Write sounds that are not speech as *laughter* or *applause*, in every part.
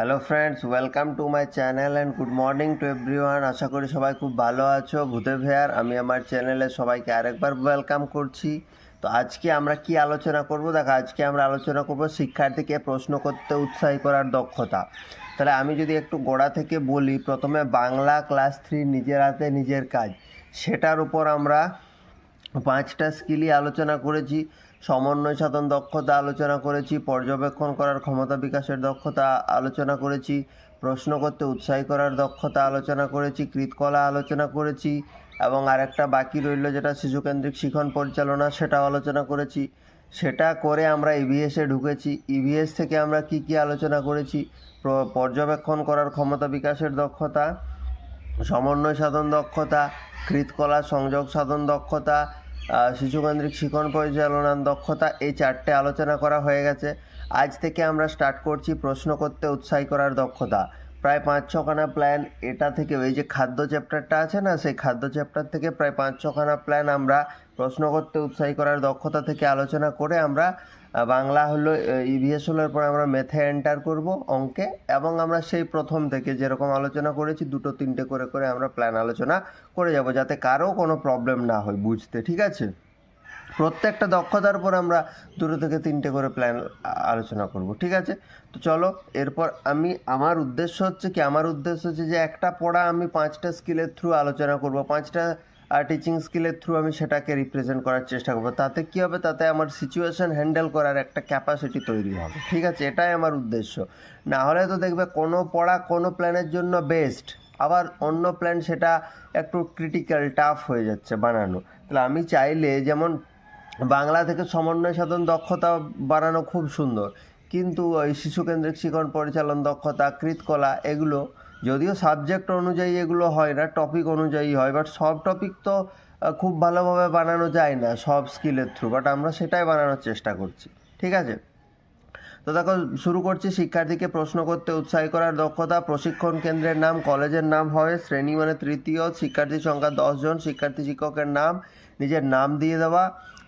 Hello friends welcome to my channel and good morning to everyone আশা করি সবাই খুব ভালো আছো। ভূতে ভেয়ার, আমি আমার চ্যানেলে সবাইকে আরেকবার ওয়েলকাম করছি। তো আজকে আমরা কি আলোচনা করব? দেখো, আজকে আমরা আলোচনা করব শিক্ষার্থীকে প্রশ্ন করতে উৎসাহী করার দক্ষতা। তাহলে আমি যদি একটু গোড়া থেকে বলি, প্রথমে বাংলা ক্লাস থ্রি, নিজের হাতে নিজের কাজ। সেটার উপর আমরা পাঁচটা স্কিলই আলোচনা করেছি। সমন্বয় সাধন দক্ষতা আলোচনা করেছি, পর্যবেক্ষণ করার ক্ষমতা বিকাশের দক্ষতা আলোচনা করেছি, প্রশ্ন করতে উৎসাহী করার দক্ষতা আলোচনা করেছি, কৃতকলা আলোচনা করেছি এবং আরেকটা বাকি রইল যেটা শিশুকেন্দ্রিক শিখন পরিচালনা সেটাও আলোচনা করেছি। সেটা করে আমরা ইভিএসে ঢুকেছি। ইভিএস থেকে আমরা কি কি আলোচনা করেছি? পর্যবেক্ষণ করার ক্ষমতা বিকাশের দক্ষতা, সমন্বয় সাধন দক্ষতা, কৃতকলা সংযোগ সাধন দক্ষতা শিশুকেন্দ্রিক শিক্ষণ পরিচালনার দক্ষতা এই চারটে আলোচনা করা হয়ে গেছে। আজ থেকে আমরা স্টার্ট করছি প্রশ্ন করতে উৎসাহী করার দক্ষতা। প্রায় পাঁচ ছখানা প্ল্যান এটা থেকে এই যে খাদ্য চ্যাপ্টারটা আছে না, সেই খাদ্য চ্যাপ্টার থেকে প্রায় পাঁচ ছখানা প্ল্যান আমরা প্রশ্ন করতে উৎসাহী করার দক্ষতা থেকে আলোচনা করে আমরা বাংলা হলো ইভিএস হলো, এরপর আমরা মেথে এন্টার করব অঙ্কে, এবং আমরা সেই প্রথম থেকে যেরকম আলোচনা করেছি, দুটো তিনটে করে করে আমরা প্ল্যান আলোচনা করে যাব, যাতে কারও কোনো প্রবলেম না হয় বুঝতে, ঠিক আছে? প্রত্যেকটা দক্ষতার উপর আমরা দুটো থেকে তিনটে করে প্ল্যান আলোচনা করব, ঠিক আছে? তো চলো, এরপর আমি, আমার উদ্দেশ্য হচ্ছে কি, আমার উদ্দেশ্য হচ্ছে যে একটা পড়া আমি পাঁচটা স্কিলের থ্রু আলোচনা করব, পাঁচটা টিচিং স্কিলের থ্রু আমি সেটাকে রিপ্রেজেন্ট করার চেষ্টা করব। তাতে কী হবে? তাতে আমার সিচুয়েশন হ্যান্ডেল করার একটা ক্যাপাসিটি তৈরি হবে। ঠিক আছে? এটাই আমার উদ্দেশ্য। না হলে তো দেখবে কোনো পড়া কোনো প্ল্যানের জন্য বেস্ট আবার অন্য প্ল্যান সেটা একটু ক্রিটিক্যাল টাফ হয়ে যাচ্ছে বানানো। তাহলে আমি চাইলে যেমন বাংলা থেকে সমন্বয় সাধন দক্ষতা বাড়ানো খুব সুন্দর। কিন্তু ওই শিশুকেন্দ্রিক শিক্ষণ পরিচালন দক্ষতা, কৃতকলা, এগুলো যদিও সাবজেক্ট অনুযায়ী এগুলো হয় না টপিক অনুযায়ী হয় বাট সব টপিক তো খুব ভালোভাবে বানানো যায় না সব স্কিলের থ্রু বাট আমরা সেটাই বানানোর চেষ্টা করছি, ঠিক আছে? তো দেখো, শুরু করছি শিক্ষার্থীকে প্রশ্ন করতে উৎসাহী করার দক্ষতা, প্রশিক্ষণ কেন্দ্রের নাম, কলেজের নাম হবে শ্রেণি মানে তৃতীয়, শিক্ষার্থী সংখ্যা দশজন শিক্ষার্থী শিক্ষকের নাম, নিজের নাম দিয়ে দেওয়া,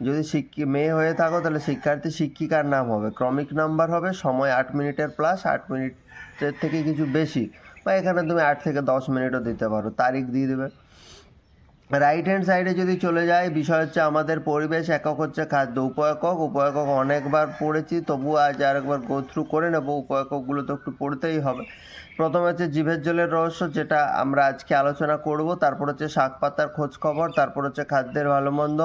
যদি শিক্ষি, মেয়ে হয়ে থাকো তাহলে শিক্ষার্থী শিক্ষিকার নাম হবে, ক্রমিক নাম্বার হবে, সময় আট মিনিটের প্লাস আট মিনিটের থেকে কিছু বেশি বা এখানে তুমি আট থেকে দশ মিনিটও দিতে পারো, তারিখ দিয়ে দেবে। রাইট হ্যান্ড সাইডে যদি চলে যায় বিষয় হচ্ছে আমাদের পরিবেশ একক হচ্ছে খাদ্য উপএকক উপএকক অনেকবার পড়েছি, তবু আজ আরেকবার গো থ্রু করে নেব উপএককগুলো তো একটু পড়তেই হবে। প্রথম হচ্ছে জিভের জলের রহস্য, যেটা আমরা আজকে আলোচনা করব। তারপর হচ্ছে শাক পাতার খোঁজ খবর, তারপর হচ্ছে খাদ্যের ভালো মন্দ।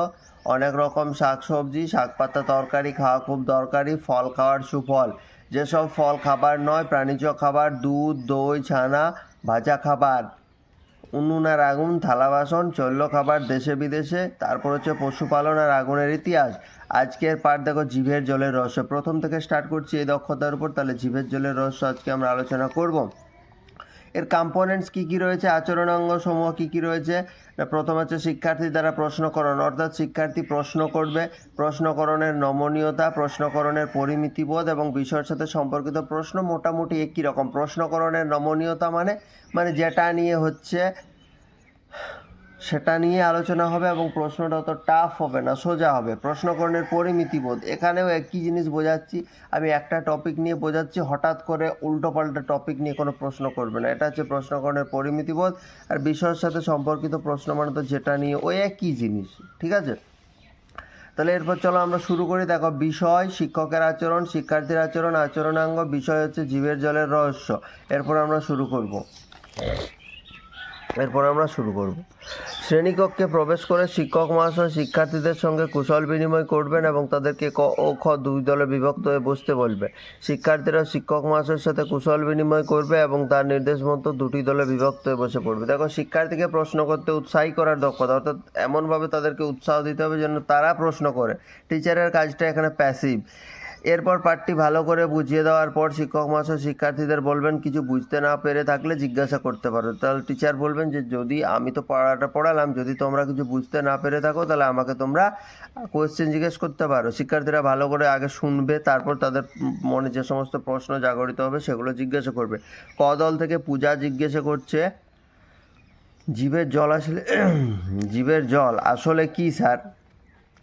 অনেক রকম শাক সবজি, শাক পাতা তরকারি খাওয়া খুব দরকারি, ফল খাওয়ার সুফল। যেসব ফল খাবার নয়, প্রাণীজ খাবার, দুধ, দই, ছানা, ভাজা খাবার। উনুন আর আগুন, থালা বাসন চল্ল খাবার দেশে বিদেশে, তারপর হচ্ছে পশুপালন আর আগুনের ইতিহাস। আজকের পাঠ দেখো জিভের জলের রহস্য। প্রথম থেকে স্টার্ট করছি এই দক্ষতার উপর, তাহলে জিভের জলের রহস্য আজকে আমরা আলোচনা করব। এর কম্পোনেন্টস কী কী রয়েছে আচরণাঙ্গ সমূহ কী কী রয়েছে? প্রথম হচ্ছে শিক্ষার্থী দ্বারা প্রশ্নকরণ অর্থাৎ শিক্ষার্থী প্রশ্ন করবে। প্রশ্নকরণের নমনীয়তা, প্রশ্নকরণের পরিমিতিবোধ এবং বিষয়ের সাথে সম্পর্কিত প্রশ্ন মোটামুটি একই রকম। প্রশ্নকরণের নমনীয়তা মানে মানে যেটা নিয়ে হচ্ছে সেটা নিয়ে আলোচনা হবে এবং প্রশ্নটা অত টাফ হবে না, সোজা হবে। প্রশ্নকরণের পরিমিতিবোধ এখানেও একই জিনিস বোঝাচ্ছি। আমি একটা টপিক নিয়ে বোঝাচ্ছি, হঠাৎ করে উল্টোপাল্টা টপিক নিয়ে কোনো প্রশ্ন করবে না। এটা হচ্ছে প্রশ্নকরণের পরিমিতিবোধ আর বিষয়ের সাথে সম্পর্কিত প্রশ্ন মানে তো যেটা নিয়ে ওই একই জিনিস, ঠিক আছে? তাহলে এরপর চলো আমরা শুরু করি। দেখো, বিষয়, শিক্ষকের আচরণ, শিক্ষার্থীর আচরণ, আচরণাঙ্গ, বিষয় হচ্ছে জীবের জলের রহস্য। এরপর আমরা শুরু করব। এরপর আমরা শুরু করব। শ্রেণীকক্ষে প্রবেশ করে শিক্ষক, মহাশয়, শিক্ষার্থীদের সঙ্গে কুশল বিনিময় করবেন এবং তাদেরকে ক ও খ দুই দলে বিভক্ত হয়ে বসতে বলবে। শিক্ষার্থীরা শিক্ষক, মহাশয়ের সাথে কুশল বিনিময় করবে এবং তার নির্দেশ মতো দুটি দলে বিভক্ত হয়ে বসে পড়বে। দেখো, শিক্ষার্থীকে প্রশ্ন করতে উৎসাহী করার দক্ষতা, অর্থাৎ এমনভাবে তাদেরকে উৎসাহ দিতে হবে যেন তারা প্রশ্ন করে। টিচারের কাজটা এখানে প্যাসিভ এরপর পাঠটি ভালো করে বুঝিয়ে দেওয়ার পর শিক্ষক মহাশয় শিক্ষার্থীদের বলবেন, কিছু বুঝতে না পেরে থাকলে জিজ্ঞাসা করতে পারো। তাহলে টিচার বলবেন যে, যদি আমি তো পড়াটা পড়ালাম, যদি তোমরা কিছু বুঝতে না পেরে থাকো, তাহলে আমাকে তোমরা কোয়েশ্চেন জিজ্ঞেস করতে পারো। শিক্ষার্থীরা ভালো করে আগে শুনবে, তারপর তাদের মনে যে সমস্ত প্রশ্ন জাগরিত হবে, সেগুলো জিজ্ঞাসা করবে। ক দল থেকে পূজা জিজ্ঞাসা করছে, জীবের জল আসলে, *clears throat* জীবের জল আসলে কি, স্যার?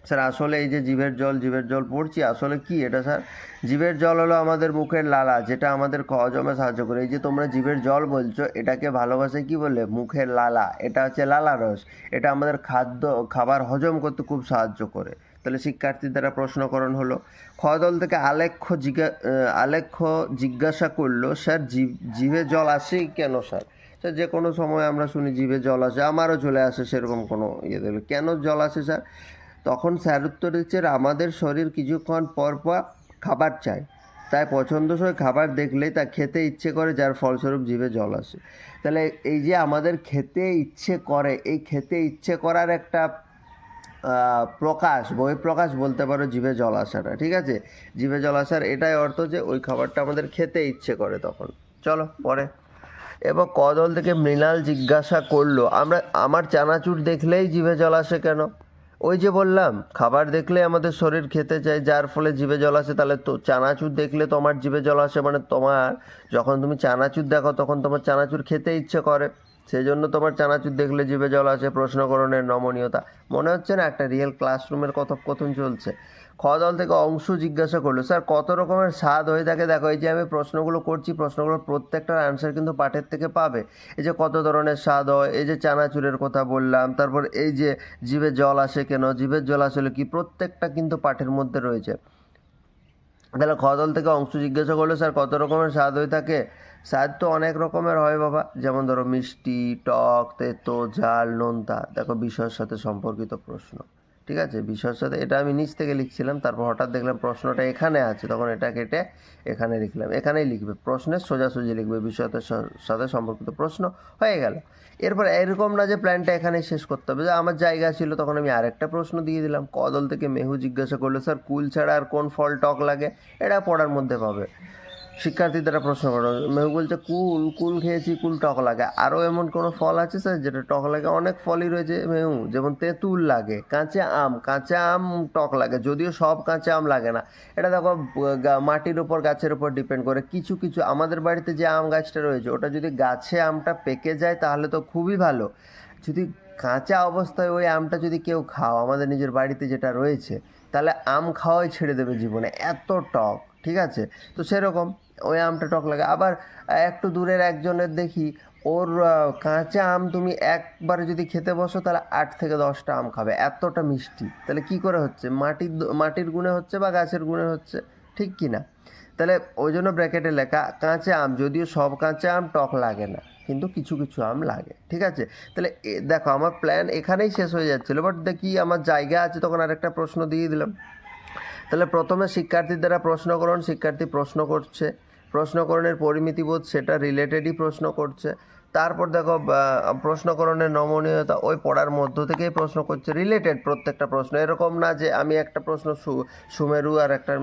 স্যার, আসলে এই যে জিভের জল জিভের জল পড়ছি, আসলে কি এটা, স্যার? জিভের জল হলো আমাদের মুখের লালা, যেটা আমাদের হজমে সাহায্য করে। এই যে তোমরা জিভের জল বলছো, এটাকে ভালোবাসায় কি বলে? মুখের লালা, এটা হচ্ছে লালা রস। এটা আমাদের খাদ্য, খাবার হজম করতে খুব সাহায্য করে। তাহলে শিক্ষার্থীর দ্বারা প্রশ্নকরণ হলো খদল থেকে আলেখ্য জিজ্ঞা আলেখ্য জিজ্ঞাসা করল, স্যার জিভ জিভে জল আসে কেন, স্যার? স্যার, যে কোনো সময় আমরা শুনি জিভে জল আসে। আমারও চলে আসে সেরকম কোনো ইয়ে দেবে। কেন জল আসে, স্যার? তখন স্যার উত্তর দিচ্ছে, আমাদের শরীর কিছুক্ষণ পর পর খাবার চায় তাই পছন্দসই খাবার দেখলেই তা খেতে ইচ্ছে করে, যার ফলস্বরূপ জীবে জল আসে। তাহলে এই যে আমাদের খেতে ইচ্ছে করে, এই খেতে ইচ্ছে করার একটা প্রকাশ, বহিঃপ্রকাশ বলতে পারো জিভে জল আসাটা, ঠিক আছে? জিভে জল আসার এটাই অর্থ যে ওই খাবারটা আমাদের খেতে ইচ্ছে করে তখন। চলো, পরে। এবার কদল থেকে মৃণাল জিজ্ঞাসা করল, আমরা, আমার চানাচুর দেখলেই জিভে জল আসে কেন? ওই যে বললাম, খাবার দেখলে আমাদের শরীর খেতে চাই যার ফলে জিভে জল আসে, তাহলে তো চানাচুর দেখলে তোমার জিভে জল আসে মানে তোমার যখন তুমি চানাচুর দেখো, তখন তোমার চানাচুর খেতে ইচ্ছে করে। সেই জন্য তোমার চানাচুর দেখলে জিভে জল আসে প্রশ্নকরণের নমনীয়তা। মনে হচ্ছে না একটা রিয়েল ক্লাসরুমের কথোপকথন চলছে? খ দল থেকে অংশ জিজ্ঞাসা করল, স্যার, কত রকমের স্বাদ হয়ে থাকে? দেখো, এই যে আমি প্রশ্নগুলো করছি, প্রশ্নগুলোর প্রত্যেকটার আনসার কিন্তু পাঠের থেকে পাবে। এই যে কত ধরনের স্বাদ হয়, এই যে চানাচুরের কথা বললাম, তারপর এই যে জিভে জল আসে কেন, জিভের জল আসলে কি, প্রত্যেকটা কিন্তু পাঠের মধ্যে রয়েছে। তাহলে খদল থেকে অংশ জিজ্ঞাসা করল, স্যার, কত রকমের স্বাদ হয়ে থাকে? স্বাদ তো অনেক রকমের হয় বাবা, যেমন ধরো মিষ্টি, টক, তেতো, ঝাল, নোনতা, দেখো বিষয়ের সাথে সম্পর্কিত প্রশ্ন। ঠিক আছে? বিষয়ের সাথে এটা আমি নিচ থেকে লিখছিলাম, তারপর হঠাৎ দেখলাম প্রশ্নটা এখানে আছে, তখন এটা কেটে এখানে লিখলাম। এখানেই লিখবে, প্রশ্নের সোজাসুজি লিখবে, বিষয়ের সাথে সম্পর্কিত প্রশ্ন হয়ে গেল। এরপর এরকম না যে প্ল্যানটা এখানে শেষ করতে হবে, যে আমার জায়গা ছিল, তখন আমি আরেকটা প্রশ্ন দিয়ে দিলাম। কদল থেকে মেহু জিজ্ঞাসা করল, স্যার, কুল ছাড়া আর কোন ফল টক লাগে? এটা পড়ার মধ্যে পাবে। শিক্ষার্থী দ্বারা প্রশ্ন করো। মেহু বলছে, কুল কুল খেয়েছি, কুল টক লাগে। আরও এমন কোনো ফল আছে স্যার যেটা টক লাগে? অনেক ফলই রয়েছে মেহু যেমন তেঁতুল লাগে, কাঁচা আম। কাঁচা আম টক লাগে, যদিও সব কাঁচা আম লাগে না। এটা দেখো মাটির উপর, গাছের উপর ডিপেন্ড করে। কিছু কিছু, আমাদের বাড়িতে যে আম গাছটা রয়েছে, ওটা যদি গাছে আমটা পেকে যায়, তাহলে তো খুবই ভালো। যদি কাঁচা অবস্থায় ওই আমটা যদি কেউ খাও, আমাদের নিজের বাড়িতে যেটা রয়েছে, তাহলে আম খাওয়াই ছেড়ে দেবে জীবনে। এত টক, ঠিক আছে? তো সেরকম। ওই আমটা টক লাগে। আবার একটু দূরের একজনের দেখি, ওর কাঁচা আম তুমি একবারে যদি খেতে বসো, তাহলে আট থেকে দশটা আম খাবে। এতটা মিষ্টি। তাহলে কি করে হচ্ছে? মাটির মাটির গুণে হচ্ছে বা গাছের গুণে হচ্ছে? ঠিক কি না? তাহলে ওই জন্য ব্র্যাকেটে লেখা, কাঁচা আম। যদিও সব কাঁচা আম টক লাগে না, কিন্তু কিছু কিছু আম লাগে। ঠিক আছে? তাহলে দেখো, আমার প্ল্যান এখানেই শেষ হয়ে যাচ্ছিল বাট দেখি আমার জায়গা আছে, তখন আরেকটা প্রশ্ন দিয়ে দিলাম। তাহলে প্রথমে শিক্ষার্থীর দ্বারা প্রশ্নকরণ শিক্ষার্থী প্রশ্ন করছে। প্রশ্নকরণের পরিমিতিবোধ সেটা রিলেটেডই প্রশ্ন করছে। তারপর দেখো প্রশ্নকরণের নমনীয়তা ওই পড়ার মধ্য থেকেই প্রশ্ন করছে রিলেটেড প্রত্যেকটা প্রশ্ন। এরকম না যে আমি একটা প্রশ্ন সুমেরু আর একটা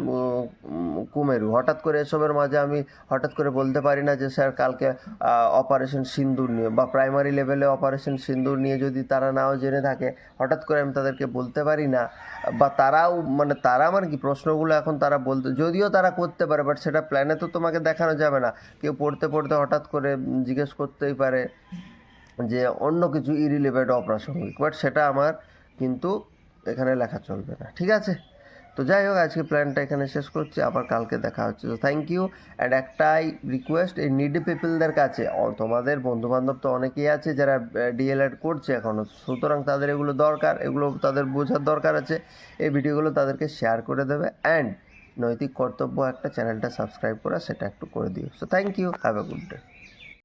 কুমেরু। হঠাৎ করে এসবের মাঝে আমি হঠাৎ করে বলতে পারি না যে, স্যার, কালকে অপারেশন সিন্দুর নিয়ে বা প্রাইমারি লেভেলে অপারেশন সিন্দুর নিয়ে যদি তারা নাও জেনে থাকে, হঠাৎ করে আমি তাদেরকে বলতে পারি না। বা, তারাও মানে তারা মানে কি, প্রশ্নগুলো এখন তারা বলতে, যদিও তারা করতে পারে বাট সেটা প্ল্যানে তো তোমাকে দেখানো যাবে না। কেউ পড়তে পড়তে হঠাৎ করে জিজ্ঞেস করতেই পারে যে অন্য কিছু ইরিলেভেন্ট অপ্রাসঙ্গিক বাট সেটা আমার কিন্তু এখানে লেখা চলবে না, ঠিক আছে? তো যাই হোক, আজকে প্ল্যানটা এখানে শেষ করছি, আবার কালকে দেখা হচ্ছে। তো থ্যাংক ইউ অ্যান্ড একটাই রিকোয়েস্ট এই নিডি পিপলদের কাছে তোমাদের বন্ধুবান্ধব তো অনেকেই আছে যারা ডিএলএড করছে এখনও সুতরাং তাদের এগুলো দরকার, এগুলো তাদের বোঝার দরকার আছে, এই ভিডিওগুলো তাদেরকে শেয়ার করে দেবে অ্যান্ড নৈতিক কর্তব্য একটা চ্যানেলটা সাবস্ক্রাইব করা, সেটা একটু করে দিও। So thank you have a good day